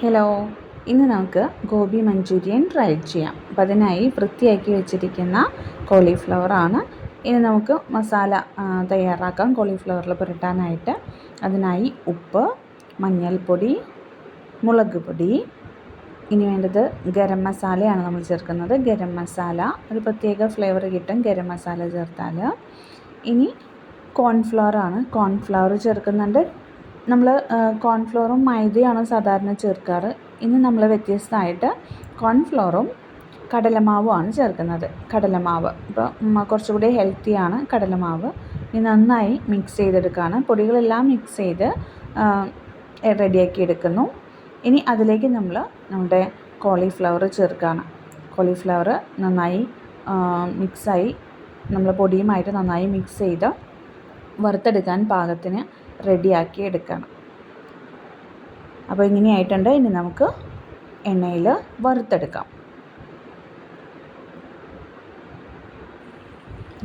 Hello ഇന്ന് നമുക്ക് gobi manchurian try ചെയ്യാം. അപ്പം അതിനായി വൃത്തിയാക്കി വെച്ചിരിക്കുന്ന കോളിഫ്ലവറാണ് ഇനി നമുക്ക് മസാല തയ്യാറാക്കാം കോളിഫ്ലവറിൽ പുരട്ടാനായിട്ട്. അതിനായി ഉപ്പ് മഞ്ഞൾപ്പൊടി മുളക് പൊടി. ഇനി വേണ്ടത് ഗരം മസാലയാണ് നമ്മൾ ചേർക്കുന്നത്. ഗരം മസാല ഒരു പ്രത്യേക ഫ്ലേവർ കിട്ടും ഗരം മസാല ചേർത്താൽ ഇനി കോൺഫ്ലവർ ആണ്. കോൺഫ്ലവർ ചേർക്കുന്നുണ്ട്. നമ്മൾ കോൺഫ്ലോറും മൈദയാണ് സാധാരണ ചേർക്കാറ്. ഇന്ന് നമ്മൾ വ്യത്യസ്തമായിട്ട് കോൺഫ്ലോറും കടലമാവുമാണ് ചേർക്കുന്നത്. കടലമാവ്. ഇപ്പോൾ കുറച്ചുകൂടി ഹെൽത്തിയാണ് കടലമാവ്. ഇനി നന്നായി മിക്സ് ചെയ്തെടുക്കുകയാണ് പൊടികളെല്ലാം മിക്സ് ചെയ്ത് റെഡിയാക്കി എടുക്കുന്നു. ഇനി അതിലേക്ക് നമ്മൾ നമ്മുടെ കോളിഫ്ലവർ ചേർക്കുകയാണ് കോളിഫ്ലവർ നന്നായി മിക്സായി നമ്മൾ പൊടിയുമായിട്ട് നന്നായി മിക്സ് ചെയ്ത് വറുത്തെടുക്കാൻ പാകത്തിന് റെഡിയാക്കി എടുക്കണം. അപ്പോൾ ഇങ്ങനെയായിട്ടുണ്ട്. ഇനി നമുക്ക് എണ്ണയിൽ വറുത്തെടുക്കാം.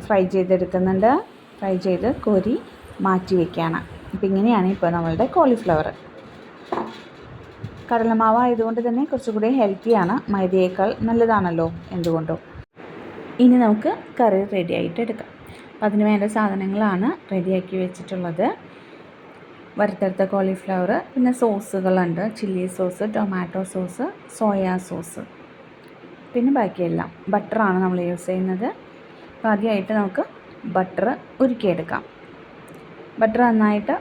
ഫ്രൈ ചെയ്തെടുക്കുന്നുണ്ട്. ഫ്രൈ ചെയ്ത് കോരി മാറ്റി വയ്ക്കുകയാണ് അപ്പോൾ ഇങ്ങനെയാണ് ഇപ്പോൾ നമ്മളുടെ കോളിഫ്ലവർ. കടലമാവ് ആയതുകൊണ്ട് തന്നെ കുറച്ചുകൂടി ഹെൽത്തിയാണ് മൈദയേക്കാൾ നല്ലതാണല്ലോ എന്തുകൊണ്ടും. ഇനി നമുക്ക് കറി റെഡി ആയിട്ട് എടുക്കാം. അപ്പം അതിന് വേണ്ട സാധനങ്ങളാണ് റെഡിയാക്കി വെച്ചിട്ടുള്ളത്. വറുത്തെടുത്ത കോളിഫ്ലവർ പിന്നെ സോസുകളുണ്ട്. Chilli sauce tomato sauce soya sauce. പിന്നെ ബാക്കിയെല്ലാം ബട്ടറാണ് നമ്മൾ യൂസ് ചെയ്യുന്നത്. അപ്പോൾ ആദ്യമായിട്ട് നമുക്ക് ബട്ടർ ഉരുക്കിയെടുക്കാം. ബട്ടർ നന്നായിട്ട്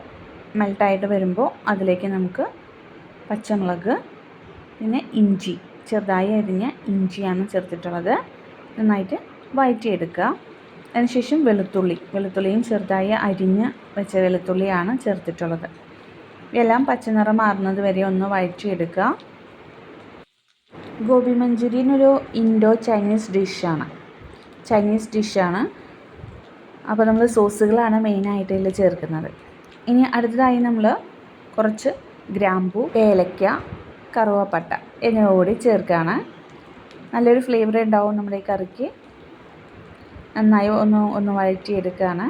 മെൽട്ടായിട്ട് വരുമ്പോൾ അതിലേക്ക് നമുക്ക് പച്ചമുളക് പിന്നെ ഇഞ്ചി ചെറുതായി അരിഞ്ഞ ഇഞ്ചിയാണ് ചേർത്തിട്ടുള്ളത്. നന്നായിട്ട് വഴറ്റിയെടുക്കുക. അതിനുശേഷം വെളുത്തുള്ളി. വെളുത്തുള്ളിയും ചെറുതായി അരിഞ്ഞ് വെച്ച വെളുത്തുള്ളിയാണ് ചേർത്തിട്ടുള്ളത്. ഇതെല്ലാം പച്ചനിറം മാറുന്നത് വരെ ഒന്ന് വഴറ്റിയെടുക്കുക. ഗോബി മഞ്ചൂരിയൻ ഒരു ഇൻഡോ ചൈനീസ് ഡിഷാണ്. ചൈനീസ് ഡിഷാണ്. അപ്പോൾ നമ്മൾ സോസുകളാണ് മെയിനായിട്ട് ഇതിൽ ചേർക്കുന്നത്. ഇനി അടുത്തതായി നമ്മൾ കുറച്ച് ഗ്രാമ്പൂ ഏലക്ക കറുവപ്പട്ട എന്നിവ കൂടി ചേർക്കുകയാണ്. നല്ലൊരു ഫ്ലേവർ ഉണ്ടാവും നമ്മുടെ ഈ കറിക്ക്. നന്നായി ഒന്ന് ഒന്ന് വഴറ്റിയെടുക്കുകയാണ്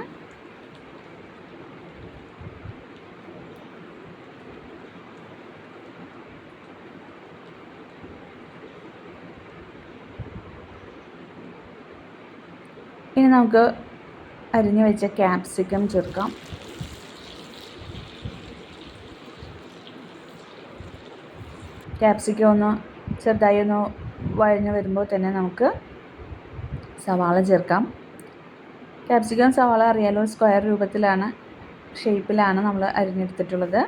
ഇനി നമുക്ക് അരിഞ്ഞു വെച്ച ക്യാപ്സിക്കം ചേർക്കാം. ക്യാപ്സിക്കം ഒന്ന് ചെറുതായി ഒന്ന് വഴഞ്ഞു വരുമ്പോൾ തന്നെ നമുക്ക് സവാള ചേർക്കാം. ക്യാപ്സിക്കം സവാള അറിയാലോ സ്ക്വയർ രൂപത്തിലാണ് ഷേപ്പിലാണ് നമ്മൾ അരിഞ്ഞെടുത്തിട്ടുള്ളത്.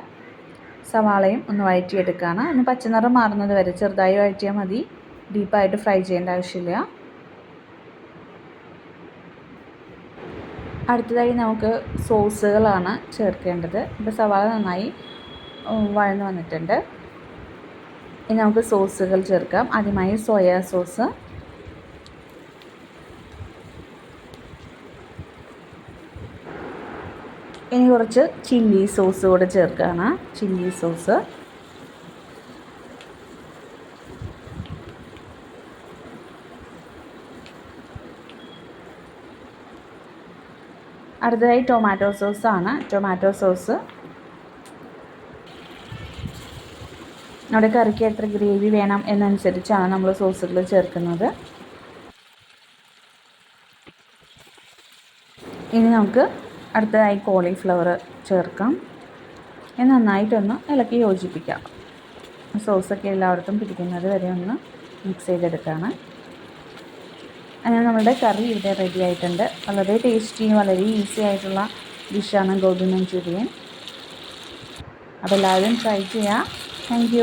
സവാളയും ഒന്ന് വഴറ്റിയെടുക്കുകയാണ് ഒന്ന് പച്ചനിറം മാറുന്നത് വരെ ചെറുതായി വഴറ്റിയാൽ മതി. ഡീപ്പായിട്ട് ഫ്രൈ ചെയ്യേണ്ട ആവശ്യമില്ല. അടുത്തതായി നമുക്ക് സോസുകളാണ് ചേർക്കേണ്ടത്. ഇപ്പോൾ സവാള നന്നായി വഴന്ന് വന്നിട്ടുണ്ട്. ഇനി നമുക്ക് സോസുകൾ ചേർക്കാം. ആദ്യമായി സോയാ സോസ്. ഇനി കുറച്ച് ചില്ലി സോസ് കൂടെ ചേർക്കുകയാണ് ചില്ലി സോസ്. അടുത്തതായി ടൊമാറ്റോ സോസ് ആണ് ടൊമാറ്റോ സോസ്. നമ്മുടെ കറിക്ക് എത്ര ഗ്രേവി വേണം എന്നനുസരിച്ചാണ് നമ്മൾ സോസുകൾ ചേർക്കുന്നത്. ഇനി നമുക്ക് അടുത്തതായി കോളിഫ്ലവർ ചേർക്കാം. നന്നായിട്ടൊന്ന് ഇളക്കി യോജിപ്പിക്കാം. സോസൊക്കെ എല്ലായിടത്തും പിടിക്കുന്നത് വരെ ഒന്ന് മിക്സ് ചെയ്തെടുക്കുകയാണ് അങ്ങനെ നമ്മുടെ കറി ഇവിടെ റെഡി ആയിട്ടുണ്ട്. വളരെ ടേസ്റ്റിയും വളരെ ഈസി ആയിട്ടുള്ള ഡിഷാണ് ഗോബി മഞ്ചൂരിയൻ. അപ്പോൾ എല്ലാവരും ട്രൈ ചെയ്യുക താങ്ക്